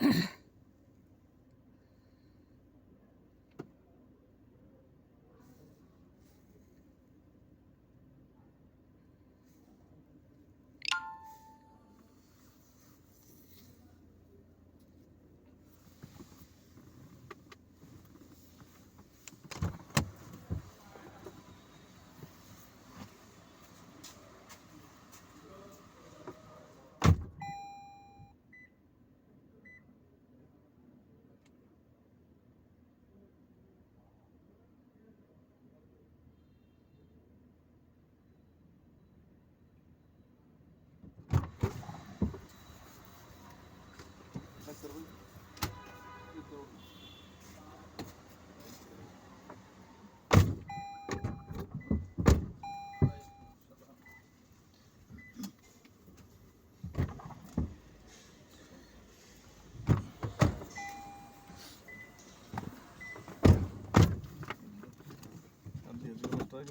mm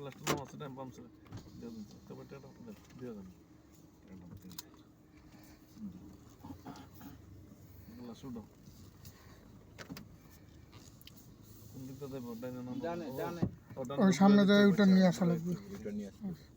last নাম আছে time pumps দিয়ে দিন। তবে টাটা দিয়ে দেন। এগুলা শুধু। কোন দিকটা দেবো? ডাইনে নাম জানে জানে ওই সামনে যায় ওইটা নিয়ে আসা লাগবে। এটা নিয়ে আসবে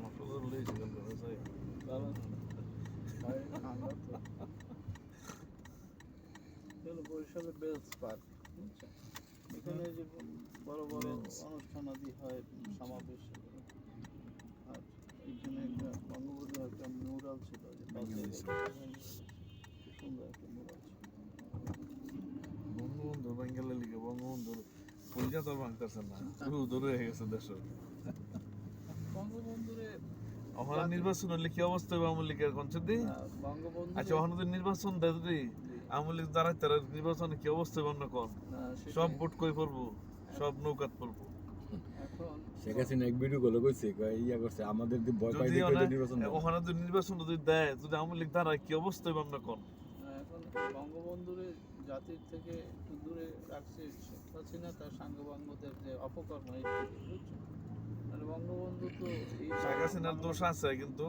মশলা লইছি গেল যাই ভালো ভাই, আমরা তো এগুলো বরিশালের বেলস পার্ক এখানে যে বড় বড় অনুষ্ঠান আদি হয় সমাবেশ। আর এইখানে একটা বঙ্গবন্ধু একটা মিউরাল ছিল যে সুন্দর একটা মিউরাল ছিল। বঙ্গবন্ধু বেঙ্গলে লিখে বঙ্গবন্ধুর তো ভাঙতেছে না। ধরে হয়ে গেছে দেশ বঙ্গবন্ধুরে ওখানে নির্বাচন হলে কি অবস্থা হবে আওয়ামী লীগের কনসেপ্টে আচ্ছা ওখানে তো নির্বাচন দেয় যদি আওয়ামী লীগ দাঁড়ায় তারা নির্বাচনে কি অবস্থা হবে অন্য কোন? সব ভোট কই পড়ব? সব নৌকাত পড়ব? শেখ হাসিনা এক ভিডিও গুলো কইছে ইয়া করছে আমাদের দি ভয় পাই যদি নির্বাচন। ওখানে যদি নির্বাচন যদি দেয় যদি আওয়ামী লীগ দাঁড়ায় কি অবস্থা হবে অন্য কোন? এখন বঙ্গবন্ধুরে জাতির থেকে একটু দূরে রাখছে শেখ হাসিনা তার সাঙ্গবঙ্গদের যে অপকর্ম এই থেকে, বুঝছ? মানে বঙ্গবন্ধু তো এই শেখ হাসিনার দোষ আছে কিন্তু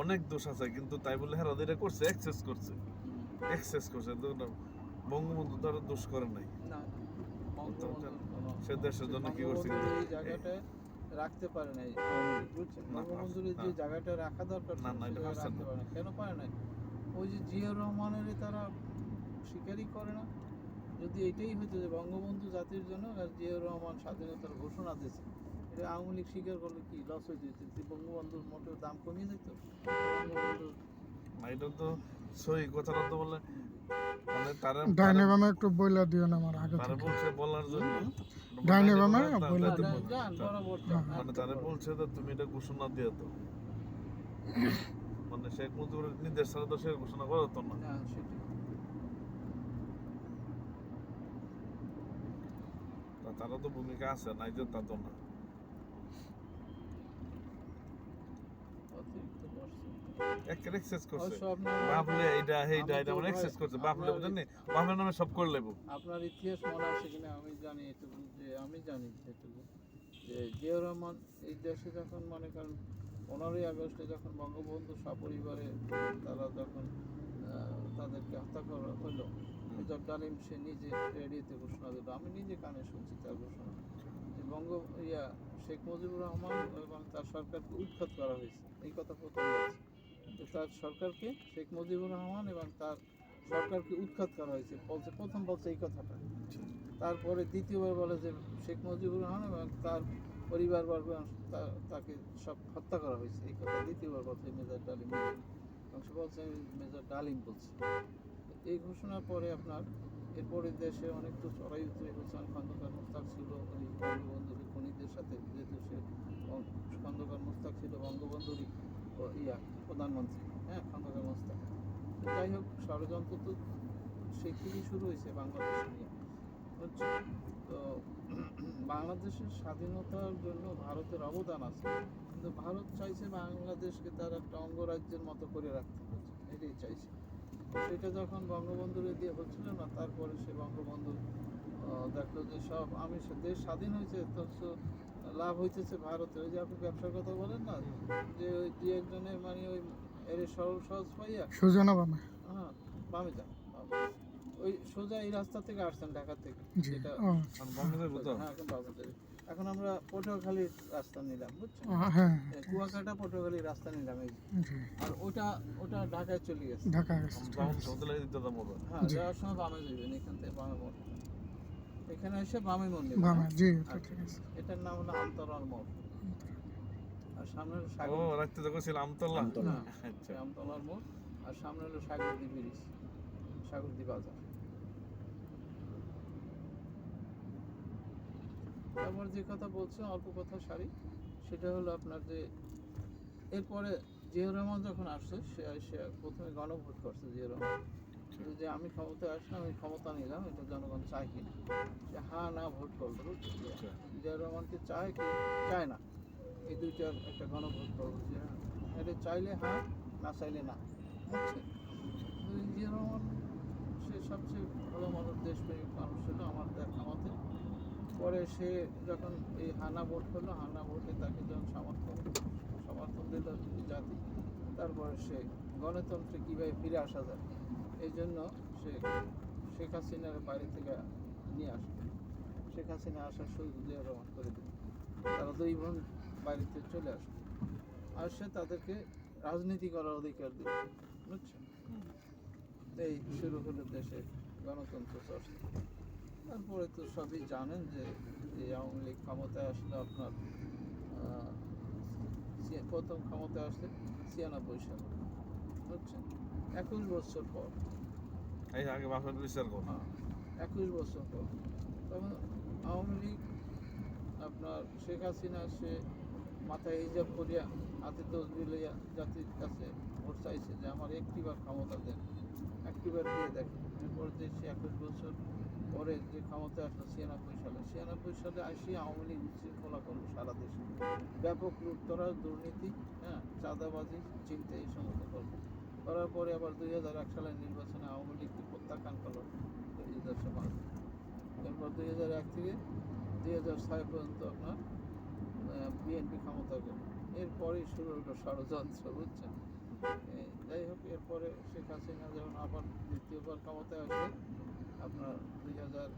অনেক দোষ আছে কিন্তু তাই বলে এটা করছে এক্সেস করছে। এক্সেস করছে বঙ্গবন্ধু তার দোষ করে নাই। সে দেশের জন্য কি করছে? রাখতে পারে নাই। বঙ্গবন্ধুর যে জায়গাটা রাখা দরকার রাখতে পারে না কেন পারে নাই? ওই যে জিয়াউর রহমানের তারা স্বীকারই করে না। যদি এটাই হতো যে বঙ্গবন্ধু জাতির জন্য আর জিয়াউর রহমান স্বাধীনতার ঘোষণা দিয়েছে এটা আওয়ামী লীগ স্বীকার করলে কি লস হয়ে যেত যে বঙ্গবন্ধুর মোটেও দাম কমিয়ে যেত এটা তো সহি কথাটা তো বলে। মানে তারা ডাইনে বামে একটু বইলা দিও না আমার আগে তারা বলছে বলার জন্য। ডাইনে বামে তা- মানে তারা বলছে যে তুমি এটা ঘোষণা দিয়ে তো মানে শেখ নির্দেশ ছাড়া তো সে ঘোষণা করা হতো না। হ্যাঁ সেটাই। তা তারা তো ভূমিকা আছে নাই যে তা তো না। করছে এক্সেস করছে। অবশ্য আপনার বাপলে এইটা এইটা আমি এটা তো মানে এক্সেস করছে। বাপলে বুঝেন নি নামে সব করে লেবো আপনার ইতিহাস মনে আছে কিনা? আমি জানি এটুকু যে আমি জানি এটুকু যে জিয়াউর রহমান এই দেশে যখন মনে করেন পনেরোই আগস্টে যখন বঙ্গবন্ধু সপরিবারে তারা যখন তাদেরকে হত্যা করা হলো মেজর ডালিম সে নিজে রেডিওতে ঘোষণা দিল। আমি নিজে কানে শুনছি তার ঘোষণা। যে বঙ্গ ইয়া শেখ মুজিবুর রহমান এবং তার সরকারকে উৎখাত করা হয়েছে। এই কথা প্রথম তার সরকারকে শেখ মুজিবুর রহমান এবং তার সরকারকে উৎখাত করা হয়েছে। বলছে প্রথম বলছে এই কথাটা। তারপরে দ্বিতীয়বার বলে যে শেখ মুজিবুর রহমান এবং তার পরিবারবর্গ তাকে সব হত্যা করা হয়েছে। এই কথা দ্বিতীয়বার বলছে মেজর ডালিম। এবং সে বলছে মেজর ডালিম বলছি। এই ঘোষণার পরে আপনার এরপরে দেশে অনেক তো চড়াই উতরে হোসেন খন্দকার মুস্তাক ছিল ওই বঙ্গবন্ধুর খনিদের সাথে। যেহেতু সে খন্দকার মুস্তাক ছিল বঙ্গবন্ধুরই ইয়া প্রধানমন্ত্রী হ্যাঁ খন্দকার মুস্তাক তো যাই হোক, ষড়যন্ত্র তো সেই থেকেই শুরু হয়েছে বাংলাদেশ নিয়ে। বুঝছ? তো বাংলাদেশের স্বাধীনতার জন্য ভারতের অবদান আছে। কিন্তু ভারত চাইছে বাংলাদেশকে তার একটা অঙ্গরাজ্যের মতো করে রাখতে। হচ্ছে এটাই চাইছে। সেটা যখন বঙ্গবন্ধুরে দিয়ে হচ্ছিল না, তারপরে সে বঙ্গবন্ধু দেখল যে সব আমি দেশ স্বাধীন হয়েছে অথচ লাভ হইতেছে ভারতে। ওই যে আপনি ব্যবসার কথা বলেন না যে ওই দু একজনের মানে ওই এর সরল সহজ পাইয়া সোজা না বামে? হ্যাঁ বামে যান ওই সোজা এই রাস্তা থেকে আসছেন ঢাকা থেকে যেটা হ্যাঁ এখন আমরা পটুয়াখালীর রাস্তা নিলাম বুঝছেন? ও, হ্যাঁ কুয়াকাটা পটুয়াখালীর রাস্তা নিলাম এই আর ওটা ওটা ঢাকায় চলে গেছে। ঢাকা গেছে। তখন সমুদ্র দিতে দাম হবে হ্যাঁ যাওয়ার সময় বামে যাবেন এখান থেকে বামে এখানে এসে বামে নেবেন বামে হ্যাঁ? জি। ঠিক আছে। এটার নাম হলো আমতলার মোড় আর সামনে হলো ও রাখতে তো ছিল আমতলা? আমতলা। আচ্ছা। আমতলার মোড় আর সামনে হলো সাগরদ্বীপ ব্রিজ সাগরদ্বীপ বাজার। তারপর যে কথা বলছে অল্প কথা সারি সেটা হলো আপনার যে এরপরে জিয়াউর রহমান যখন আসছে সে সে প্রথমে গণভোট করছে জিয়াউর রহমান। যে আমি ক্ষমতায় আসলাম আমি ক্ষমতা নিলাম এটা জনগণ চায় কিনা যে হ্যাঁ না ভোট করল বুঝছ? আচ্ছা। জিয়া রহমানকে চায় কি? চায় না। এই দুইটার একটা গণভোট করব যে এটা চাইলে হ্যাঁ না চাইলে না বুঝছেন? তো জিয়া রহমান সে সবচেয়ে ভালো মানুষ দেশপ্রেমিক মানুষ ছিল আমার মতে পরে সে যখন এই হানা ভোট করল হানা ভোটে তাকে যখন সমর্থন সমর্থন দিল জাতি তারপরে সে গণতন্ত্রে কীভাবে ফিরে আসা যায়? এই জন্য সে শেখ হাসিনার বাইরে থেকে নিয়ে আসে। শেখ হাসিনা আসার সুযোগ জিয়া রহমান করে দিল তারা দুই বোন বাড়িতে চলে আসে আর সে তাদেরকে রাজনীতি করার অধিকার দিল বুঝছেন? এই শুরু হলো দেশে গণতন্ত্র চর্চা। তারপরে তো সবই জানেন যে এই আওয়ামী লীগ ক্ষমতায় আসলে আপনার প্রথম ক্ষমতায় আসলে ছিয়ানব্বই সালে বুঝছেন? একুশ বছর পর। এই আগে বাপের বিচার কর একুশ বছর পর। তখন আওয়ামী লীগ আপনার শেখ হাসিনা সে মাথায় হিজাব করিয়া হাতে তসবি লইয়া জাতির কাছে ভোট চাইছে যে আমার একটিবার ক্ষমতা দেন। একটিবার দিয়ে দেখেন এরপর যে সে একুশ বছর পরে যে ক্ষমতা আসলো ছিয়ানব্বই সালে। ছিয়ানব্বই সালে আসি আওয়ামী লীগ উচ্ছৃঙ্খলা করল সারা দেশে। ব্যাপক লুটতরাজ দুর্নীতি হ্যাঁ চাঁদাবাজি চিন্তা এই সমস্ত করল করার পরে আবার দুই হাজার এক সালের নির্বাচনে আওয়ামী লীগকে প্রত্যাখ্যান করল দেশের মানুষ। এরপর দুই হাজার এক থেকে দুই হাজার ছয় পর্যন্ত আপনার বিএনপি ক্ষমতা গেল। এরপরেই শুরু হলো ষড়যন্ত্র, বুঝছেন? যাই হোক, এরপরে শেখ হাসিনা যখন আবার দ্বিতীয়বার ক্ষমতায় আসে আপনার দুই হাজার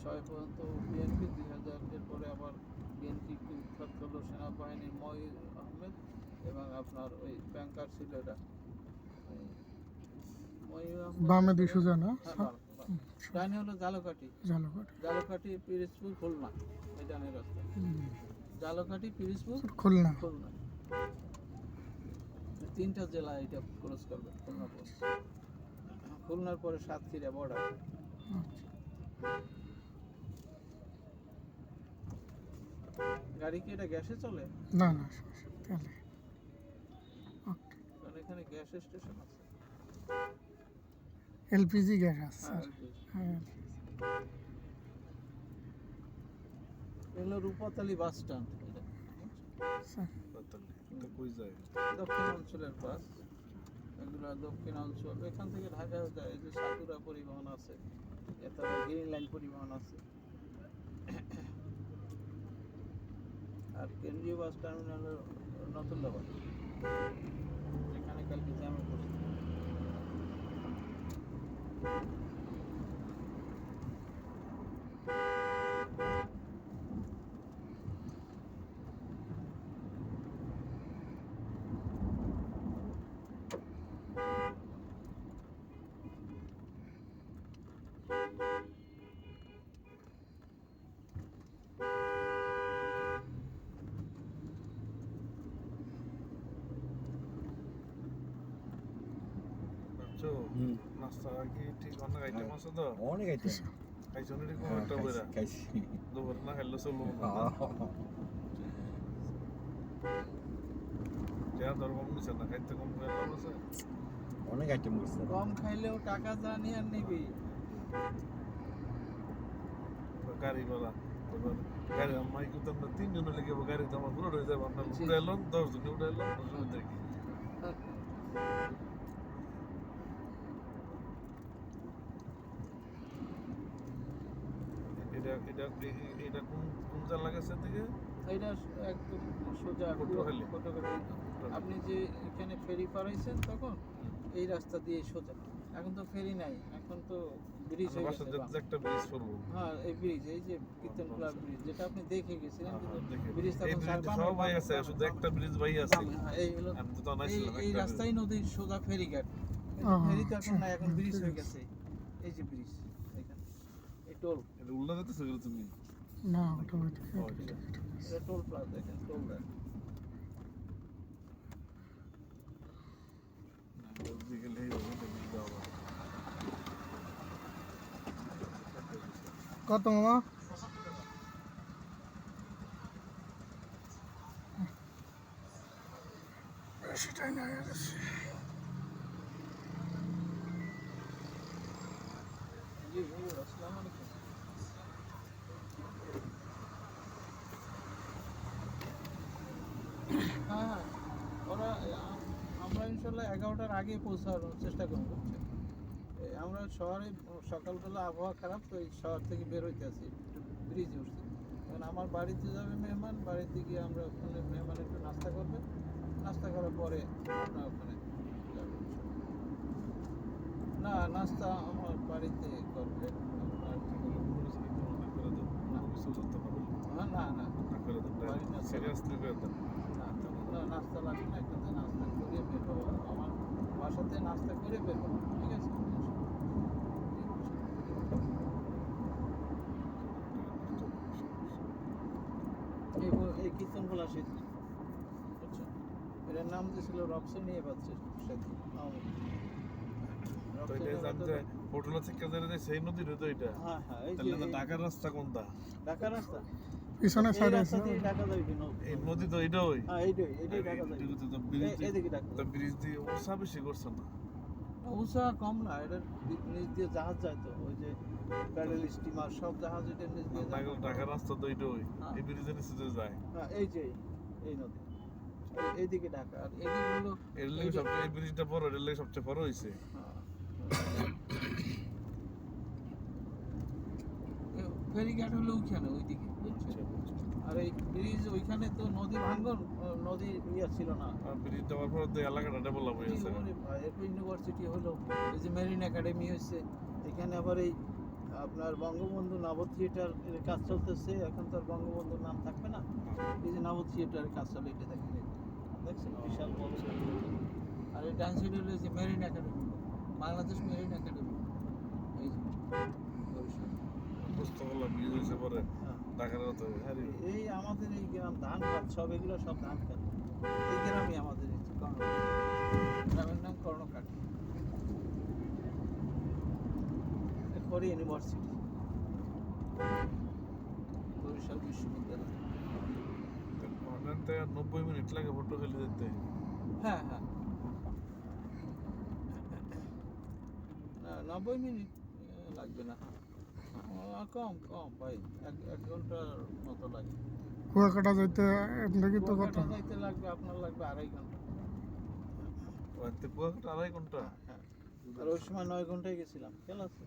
ছয় পর্যন্ত বিএনপি, দুই হাজার এরপরে আবার বিএনপিকে উৎখাত করল সেনাবাহিনীর মহির আহমেদ এবং আপনার ওই ব্যাংকার ছিল এটা। বামে দিয়ে সোজা না? হ্যাঁ। ডাইনে হলো জালকাঠি। ঝালকট জালকাঠি পিরিজপুর খুলনা। এই ডানের রাস্তা। জালকাঠি পিরিজপুর খুলনা। খুলনা। তিনটা জেলা এটা ক্রস করবে খুলনা পর খুলনার পরে সাতক্ষীরা বর্ডার গাড়ি কি এটা গ্যাসে চলে? না না তেলে কারণ এখানে গ্যাস স্টেশন আছে। এলপিজি গ্যাস আছে হ্যাঁ, স্যার এগুলো রূপাতালি বাস স্ট্যান্ড। দক্ষিণ অঞ্চলের বাস। এগুলো দক্ষিণ অঞ্চল এখান থেকে ঢাকা যায় যে সাকুরা পরিবহন আছে গ্রিন লাইন পরিবহন আছে। আর কেন্দ্রীয় বাস টার্মিনাল নতুন বাস এখানে কালকে জ্যামে পড়ছে। Thank you. নাস্তা কি ঠিক অনেক আইটেম আছে তো? অনেক আইটেম খাইছো না এরকম হ্যাঁ, একটা বইরা। খাইছি দুপুর না খাইলে চলবো না। যা ধর কম নিছে না খাইতে কম করে লাভ আছে। অনেক আইটেম করছে কম খাইলেও টাকা জানি আর নিবি। গাড়ি বলা গাড়ি আমার কিন্তু আমরা তিনজন লেগে গাড়ি তো আমার পুরো হয়ে যাবে। আপনার জি। উঠে এলাম দশ জন এটা এটা কোন কোন জায়গা লাগাছে থেকে এটা একদম সোজা পটুয়াখালী। পটুয়াখালী। আপনি যে এখানে ফেরি পারাইছেন তখন এই রাস্তা দিয়ে সোজা। এখন তো ফেরি নাই এখন তো ব্রিজ হয়ে গেছে একটা ব্রিজ করব। হ্যাঁ এই ব্রিজ এই যে কীর্তনখোলার ব্রিজ যেটা আপনি দেখে গেছিলেন কিন্তু ব্রিজ এই তখন চার সবাই আছে শুধু একটা ব্রিজ ভাই আছে। হ্যাঁ, এই হলো আমি তো তখন এই রাস্তাই নদীর সোজা ফেরিঘাট। ও, ফেরি তো এখন আচ্ছা। নাই এখন ব্রিজ হয়ে গেছে। এই যে ব্রিজ টোল। এটা উল্লা যেতেছে গেলে তুমি। না ওটা ওইটা ও, ঠিক আছে। এটা টোল প্লাজা টোল এটা হবে। কত মামা? বেশি টাইম হয়ে গেছে। আসসালামু আলাইকুম হ্যাঁ হ্যাঁ ওরা আ- আমরা ইনশাল্লাহ এগারোটার আগে পৌঁছানোর চেষ্টা করব। আমরা শহরে সকালবেলা আবহাওয়া খারাপ তো এই শহর থেকে বের হইতে আছি একটু ব্রিজে উঠছি। কারণ আমার বাড়িতে যাবে মেহমান বাড়িতে গিয়ে আমরা ওখানে মেহমান একটু নাস্তা করবে। নাস্তা করার পরে আমরা ওখানে যাব। না নাস্তা আমার বাড়িতে করবে। না না। না। না নাস্তা লাগবে না নাস্তা। করে বের হব। আমার বাসাতে নাস্তা করে বের হব ঠিক আছে? এই কীর্তন বলা সেতু এটার নাম দিয়েছিল রবসনি এবার সেতু হোটেল থেকে সেই নদীর এটা। হ্যাঁ হ্যাঁ ঢাকার রাস্তা কোনটা? ঢাকা রাস্তা? পিছনে এই আছে। এই নদী তো এটা ওই। হ্যাঁ এইটাই ঢাকা তো ব্রিজ এই- এদিকে ঢাকা তো ব্রিজ দিয়ে ওসা বেশি করছে না। উষা কম না এটার নিচ দিয়ে জাহাজ যায় তো ওই যে প্যাডেল স্টিমার সব জাহাজ এটার নিচ দিয়ে যায়। ঢাকা- রাস্তা তো এটা ওই। হ্যাঁ। এই ব্রিজের নিচে দিয়ে যায়। হ্যাঁ এই যে এই- এই নদী এইদিকে ঢাকা আর এদিকে হলো এর লেগে সবচেয়ে এই ব্রিজটা বড় এর লেগে সবচেয়ে বড় হয়েছে হ্যাঁ। ফেরিঘাট হলো ওইখানে ওইদিকে বুঝছ? আর এই ব্রিজ ওইখানে তো নদী ভাঙ্গন নদী ইয়ে ছিল না। ব্রিজ দেওয়ার পর তো এলাকাটা ডেভেলপ হয়েছে এরপর ইউনিভার্সিটি হলো এই যে মেরিন একাডেমি হয়েছে। এখানে আবার এই আপনার বঙ্গবন্ধু নব থিয়েটার কাজ চলতেছে। এখন তো আর বঙ্গবন্ধুর নাম থাকবে না। এই যে নব থিয়েটারের কাজ চলে এটা দেখেন দেখছেন বিশাল বড় আর এই ডান সাইডে হলো যে marine academy Bangladesh marine academy এই যে। পুস্তকগুলো ব্রিজ হয়েছে পরে। হ্যাঁ। ঢাকার রাস্তা এই আমাদের এই গ্রাম ধান খাত সব এগুলো সব ধান খাত। এই গ্রামই আমাদের গ্রামের নাম কর্ণকাট এরপরে ইউনিভার্সিটি বরিশাল বিশ্ববিদ্যালয়। নব্বই মিনিট লাগে ফটো ফেলে যেতে হ্যাঁ হ্যাঁ। নব্বই মিনিট লাগবে না। কম কম ভাই। এক এক ঘণ্টার মতো লাগে। কুয়াকাটা যাইতে আপনাকে তো কত যাইতে লাগবে আপনার লাগবে আড়াই ঘণ্টা। কুয়াকাটা আড়াই ঘণ্টা? হ্যাঁ। আর ওই সময় নয় ঘন্টায় গেছিলাম আছে?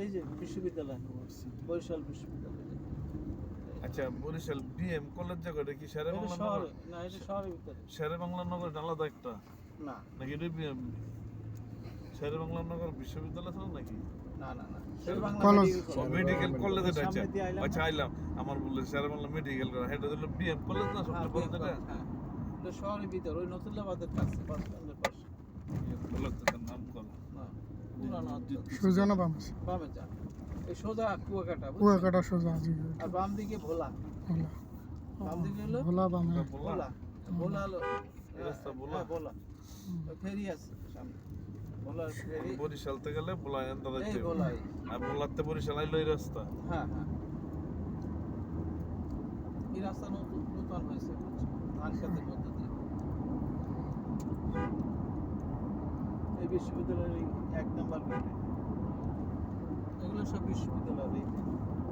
এই যে বিশ্ববিদ্যালয় বরিশাল বিশ্ববিদ্যালয়। আচ্ছা বরিশাল বিএম কলেজ জায়গাটা কি শেরে বাংলা শহরে না এটা শহরের ভিতরে। শেরে বাংলা নগর আলাদা একটা? না। নাকি এটা বিএম শেরে বাংলা নগর বিশ্ববিদ্যালয় ছিল নাকি? না না না। কলেজ। Medical college. এটা আচ্ছা। সামনে আচ্ছা আইলাম। আমার বললে শেরে বাংলা মেডিকেল এটা হলো বিএম কলেজ না হ্যাঁ, সবচেয়ে বড় যেটা কলেজ, হ্যাঁ। শহরের ভিতরে ওই নতুল্লাবাদের কাছে বাস স্ট্যান্ডের পাশে কলেজ তার নাম কলা না পুরানো অঞ্চল সুজানা বাম আছে। বামে যান এই সোজা কুয়াকাটা কুয়াকাটা সোজা আর বাম দিকে ভোলা। ভোলা। বাম দিকে হলো ভোলা বামে। ভোলা? ভোলা। হলো রাস্তা ভোলা? হ্যাঁ, ভোলা। ফেরি আছে সামনে। বরিশাল থেকে গেলে বলা এন্দাজ এই যাইতে হবে। আর বলাতে বরিশাল আইলো এই রাস্তা। হ্যাঁ হ্যাঁ। এই রাস্তা নতুন নতুন হয়েছে ধান খেতের মধ্যে দিয়ে। এই বিশ্ববিদ্যালয়ের এক নম্বর গেটে এগুলো সব বিশ্ববিদ্যালয়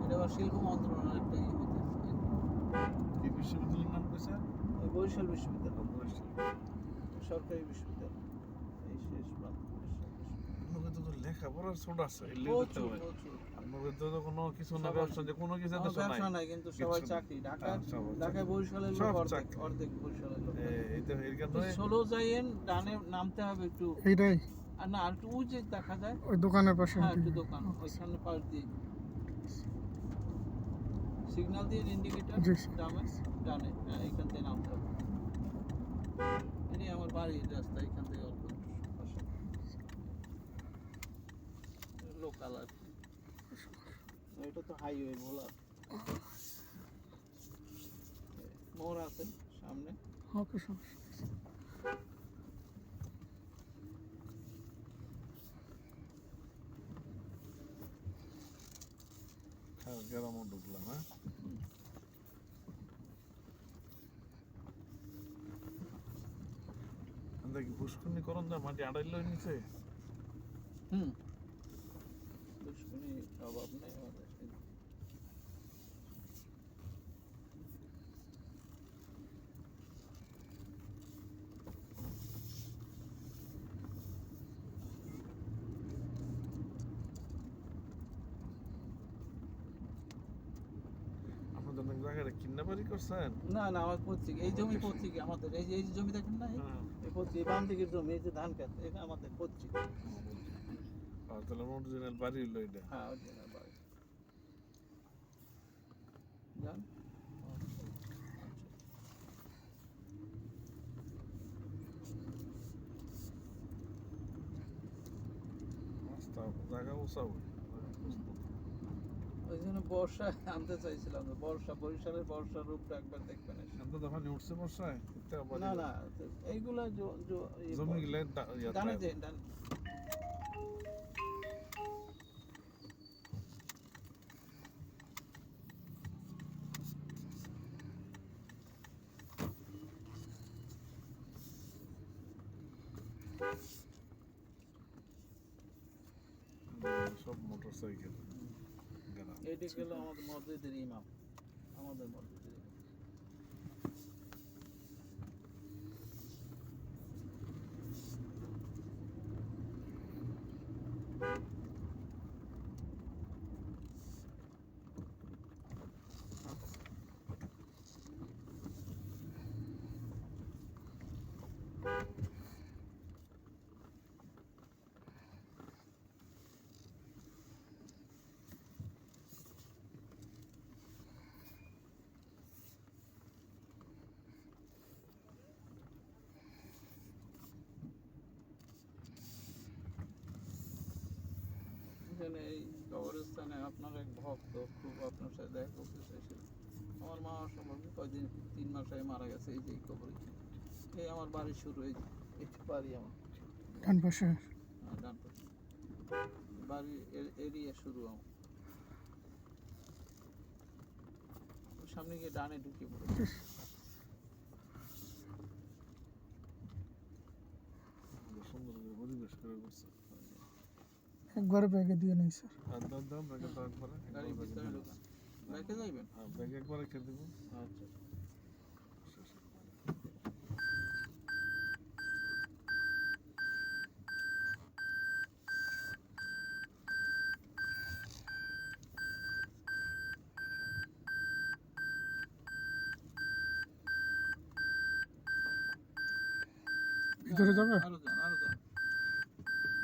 এটা আবার শিল্প মন্ত্রণালয়ের একটা ইয়ে হইতেছে কি বিশ্ববিদ্যালয়ের নাম এই বরিশাল বিশ্ববিদ্যালয়। সরকারি বিশ্ববিদ্যালয়। এই শেষ প্রান্ত বরিশাল বিশ্ববিদ্যালয়। আপনাদের ছোট আছে এই হবে। আপনাদের তো কোনো কিছু না ব্যবসা যে কোনো কিছু তো নাই। ব্যবসা নাই কিন্তু সবাই চাকরি। ঢাকা ঢাকায় বরিশালের লোক অর্ধেক অর্ধেক বরিশালের লোক। এই তো এর কারণে ষোলো যাইয়েন ডানে নামতে হবে একটু। এইটাই। আর না আর একটু উঁচে দেখা যায় ওই দোকানের পাশে হ্যাঁ একটু দোকান ওইখানে পাশ দিয়ে। সিগন্যাল দিয়ে ইন্ডিকেটর ডানে ডানে হ্যাঁ থেকে নামতে হবে। এটাই আমার বাড়ির রাস্তা এখান থেকে। অল্প লোকাল আর কি। এটা তো হাইওয়ে ভোলা মোড় আছে সামনে। ওকে সমস্যা। হ্যাঁ গ্রামও ঢুকলাম হ্যাঁ? কি পুষ্করণী করন যা মাটি আড়াইলো নিচে হুম। কিডন্যাপারি করছেন না না আমার পত্রিকা এই জমি পত্রিকা আমাদের এই যে এই জমি দেখেন না এই- হ্যাঁ। এই বাম দিকের জমি এই যে ধান ক্ষেত এটা আমাদের তাহলে অরিজিনাল বাড়ি এটা হ্যাঁ জন্য বাড়ি। জায়গা উঁচাও ওই জন্য বর্ষা আনতে চাইছিলাম না বর্ষা বরিশালের বর্ষার রূপটা একবার দেখবেন এসে। তখন উঠছে বর্ষায় না না এইগুলা ইয়ে জমি গিলে ডানে যে ডান সব মোটর সাইকেল এইটি গেল আমাদের মসজিদের ইমাম এখানে এই কবরস্থানে আপনার এক ভক্ত খুব আপনার সাথে দেখা করতে চাইছিল। আমার মা সম্পর্কে কয়দিন তিন মাস আগে মারা গেছে এই যে এই কবর। এই আমার বাড়ি শুরু এই এই বাড়ি আমার। ডান পাশে হ্যাঁ, ডান পাশে। বাড়ি এরিয়া শুরু আমার। সামনে গিয়ে ডানে ঢুকে পড়ে। সুন্দর করে পরিবেশ করে করছে একবারে ব্যাগে দিয়ে নেই স্যার। দাম দাম ব্যাগে তো একবারে ভিতরে যাইবেন? হ্যাঁ ব্যাগে একবার রেখে দিব। আচ্ছা। ভিতরে যাবে আরও যান আরও যান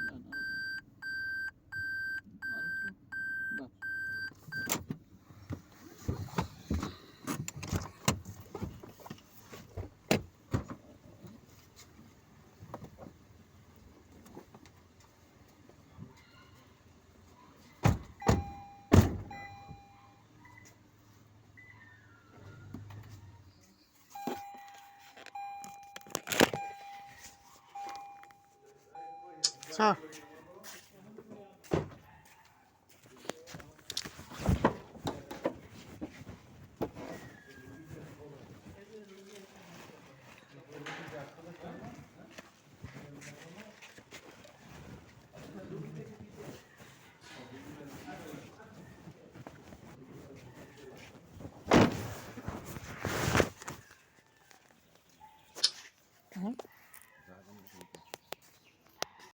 যান আরও যান আরেকটু বাস স্যার